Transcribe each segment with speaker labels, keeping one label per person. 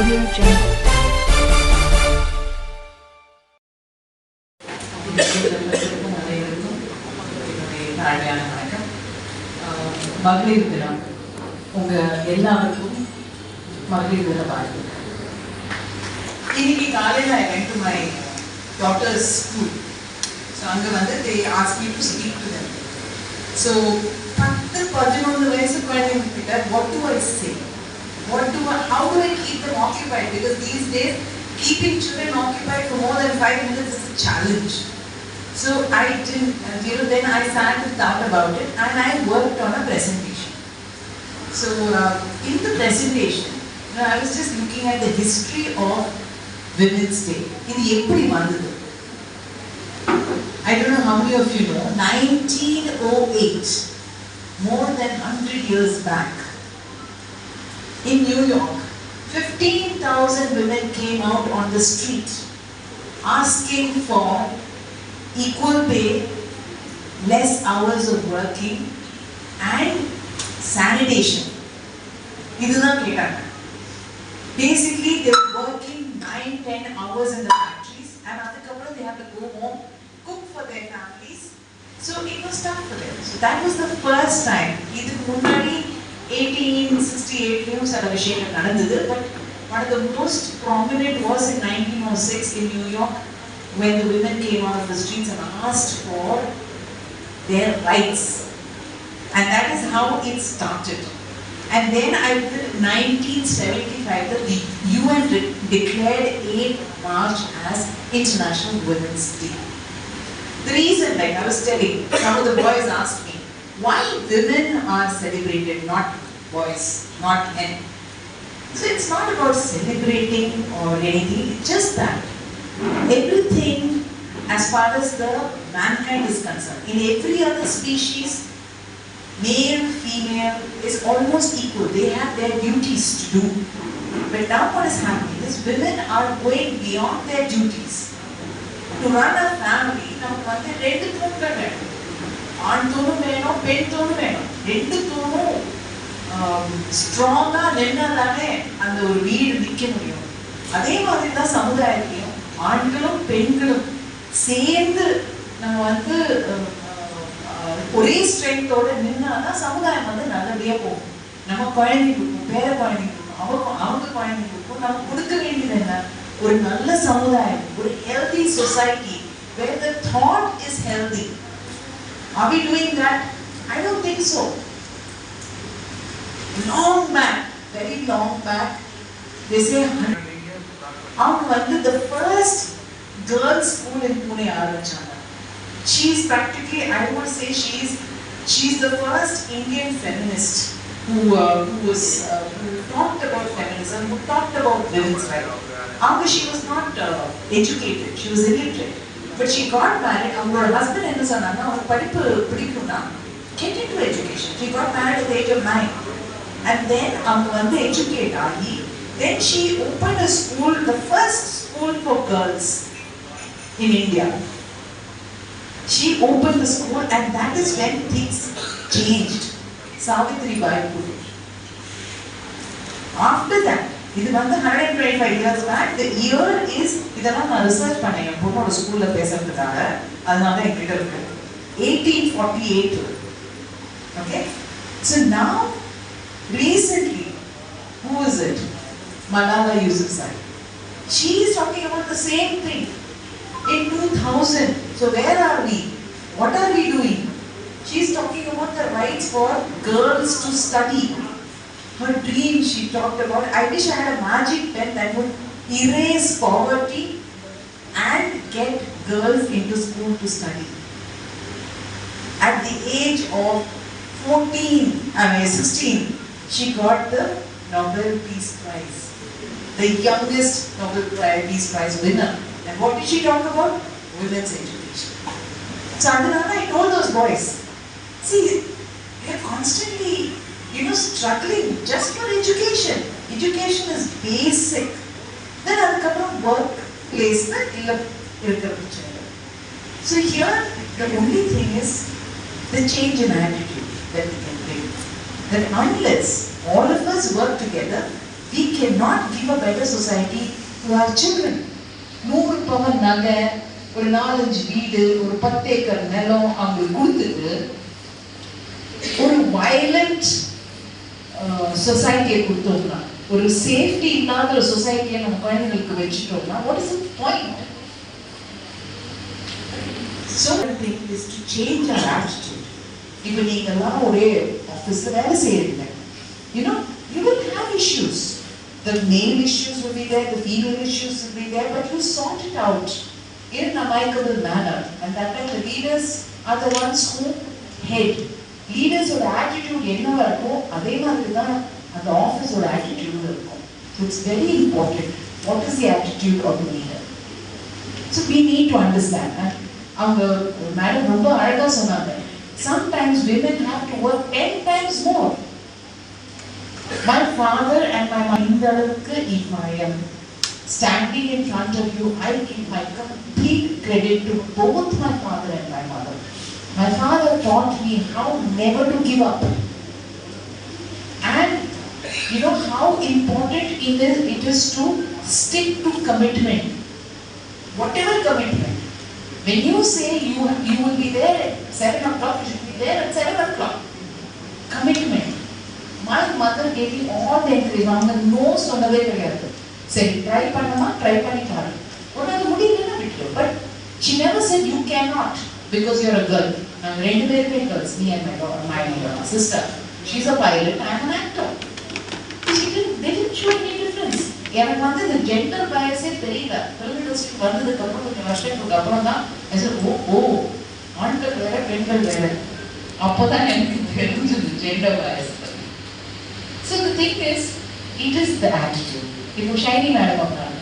Speaker 1: Audio Jungle.
Speaker 2: மகளிர் தினம் உங்க எல்லாருக்கும் மகளிர் தின வாழ்த்துக்கள் இன்னைக்கு காலையில் I went to my daughter's school so அங்கே வந்து they ask me to speak to them so பத்து பதினொன்று வயசு குழந்தைங்க கிட்ட what do I say What do I, how do I keep them occupied? Because these days, keeping children occupied for more than five minutes is a challenge. So I didn't, you know, then I sat and thought about it and I worked on a presentation. So uh, in the presentation, you know, I was just looking at the history of Women's Day. In the April month, I don't know how many of you know, 1908, more than 100 years back, in New York, 15,000 women came out on the street asking for equal pay, less hours of working, and sanitation. இதுதான் கேட்டாங்க Basically, they were working 9 10 hours in the factories, and அதுக்கப்புறம் they have to go home, cook for their families. So it was tough for them. So that was the first time. இதுக்கு முன்னாடி 1868 சில விஷயங்கள் நடந்தது but one of the most prominent was in 1906 in New York when the women came out of the streets and asked for their rights and that is how it started and then I in 1975 the UN de- declared 8 March as International Women's Day the reason, like I was telling, some of the boys asked me, why women are celebrated, not boys, not men. So it's not about celebrating or anything, it's just that everything as far as the mankind is concerned, in every other species, male, female is almost equal. They have their duties to do. But now what is happening is women are going beyond their duties. To run a family நமக்கு வந்து ரெண்டு தூண்கள் வேணும் ஆண் தூணும் வேணும் பெண் தூணும் வேணும். ரெண்டு தூணும் ஸ்ட்ராங்கா நின்னா தானே அந்த ஒரு வீடு நிற்க முடியும். அதே மாதிரி தான் சமுதாயத்திலையும் ஆண்களும் பெண்களும் சேர்ந்து நம்ம வந்து ஒரே ஸ்ட்ரென்த்தோட நின்னாதான் சமுதாயம் வந்து நல்லபடியா போகும். நம்ம குழந்தைங்க இருக்கும் பேர குழந்தைங்க இருக்கும் அவங்க அவங்க குழந்தைங்க இருக்கும். நம்ம கொடுக்க வேண்டியது என்ன? ஒரு நல்ல சமுதாயம் ஒரு healthy society where the thought is healthy are we doing that i don't think so long back very long back they say அவங்க வந்து the first girls school in Pune ஆரம்பிச்சாங்க she is practically i would say she is she is the first indian feminist who uh, who was uh, who talked about feminism who talked about women's rights அவங்க she was not uh, educated she was illiterate but she got married அவங்களோட husband என்ன சொன்னாங்க அவங்களுக்கு படிப்பு பிடிக்கும்னா get into education she got married at the age of nine and then அவங்க வந்து educate ஆகி then she opened a school the first school for girls in India she opened the school and that is when things changed Savitri Bai Phule after that இது வந்து 125 years back the year is இதெல்லாம் நான் research பண்ணேன் என் பொண்ணோட ஸ்கூல்ல பேசுறதுக்காக அதனால தான் என்கிட்ட இருக்கு 1848 okay so now recently who is it Malala Yousafzai she is talking about the same thing in 2000 so where are we what are we doing she is talking about the rights for girls to study her dream she talked about. I wish I had a magic pen that would erase poverty and get girls into school to study. At the age of 14, I mean 16, she got the Nobel Peace Prize. The youngest Nobel Peace Prize winner. And what did she talk about? Women's education. So Adinana, I told those boys, see, they're constantly you know, struggling just for education. Education is basic. Then அதுக்கப்புறம் work placeல இல்ல இருக்கிற பிரச்சனை So here, the only thing is the change in attitude that we can bring. That unless all of us work together, we cannot give a better society to our children.
Speaker 3: நூறு பவன் நகை ஒரு நாலஞ்சு வீடு ஒரு பத்து ஏக்கர் நிலம் அவங்களுக்கு கொடுத்துட்டு ஒரு வயலண்ட் சொசைட்டியை கொடுத்தோம்னா ஒரு சேஃப்டி இல்லாத ஒரு சொசைட்டியை நம்ம குழந்தைங்களுக்கு வச்சுட்டோம்னா what is point
Speaker 2: So the thing is to change our attitude. இப்போ நீங்கெல்லாம் ஒரே ஆஃபீஸில் வேலை செய்கிறீங்க you know you will have issues the male issues will be there the female issues will be there but you sort it out in an amicable manner and that time the leaders are the ones who head leaders ஓட attitude என்னவா இருக்கோ அதே மாதிரி தான் அந்த ஆஃபீஸோட attitude இருக்கும் so it's very important what is the attitude of the leader so we need to understand and அவங்க madam ரொம்ப அழகா சொன்னாங்க sometimes women have to work 10 times more my father and my mother இந்த அளவுக்கு if I am standing in front of you I give my complete credit to both my father and my mother my father taught me how never to give up and you know how important it is, it is to stick to commitment whatever commitment when you say you you will be there at seven o'clock you should be there at seven o'clock commitment my mother gave me all the encouragement அவங்க no சொன்னதே கிடையாது சரி try பண்ணுமா try பண்ணி பாரு உனக்கு முடியலன்னா விட்டுரு but she never said you cannot because you're a girl நாங்கள் ரெண்டு பேருமே girls me and my my my sister. She's a pilot I'm an actor. She didn't they didn't show any எனக்கு வந்து இந்த ஜெண்டர் பயஸே தெரியல. ஃபிலிம் இண்டஸ்ட்ரி வந்ததுக்கு அப்புறம் கொஞ்சம் வருஷத்துக்கு அப்புறம் தான் I said, ஓ ஓ ஆண்கள் வேற பெண்கள் வேற. அப்போதான் எனக்கு தெரிஞ்சது gender bias so the thing is it is the attitude இப்போ ஷைனி மேடம் வந்தாங்க.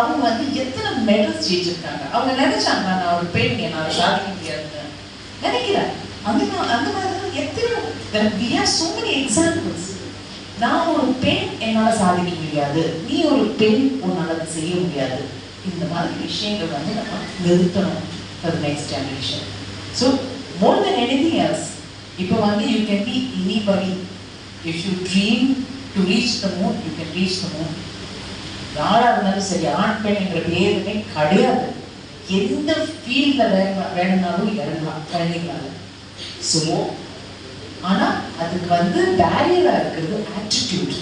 Speaker 2: அவங்க வந்து எத்தனை மெடல்ஸ் ஜெயிச்சிருக்காங்க? அவங்க நினைச்சாங்க நான் ஒரு பெண் என்னால் சாதிக்க முடியாது நினைக்கிறேன் அந்த அந்த மாதிரி எத்தனை we have so many examples. நான் ஒரு பெண் என்னால் சாதிக்க முடியாது. நீ ஒரு பெண் உன்னால் செய்ய முடியாது. இந்த மாதிரி விஷயங்கள் வந்து நம்ம நிறுத்தணும் for next generation so more then anything else இப்போ வந்து you can be anybody if you dream to reach the moon you can reach the moon யாராக இருந்தாலும் சரி ஆண் பெண் என்ற பேருமே கிடையாது. எந்த ஃபீல்டில் வேணும்னாலும் இறங்கலாம் குழந்தைங்களால ஸோ ஆனால் அதுக்கு வந்து பேரியராக இருக்கிறது ஆட்டிடியூட்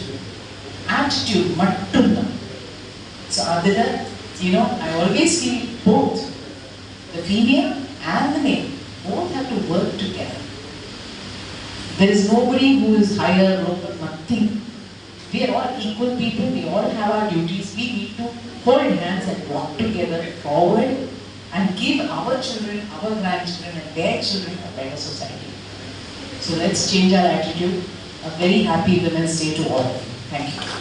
Speaker 2: ஆட்டிடியூட் மட்டும்தான் ஸோ அதில் you know I always feel both the female and the மேல் both have to work together There is nobody who is higher, lower, nothing. We are all equal people, we all have our duties. We need to hold hands and walk together forward and give our children, our grandchildren, and their children a better society. So let's change our attitude. A very happy Women's Day to all. Thank you.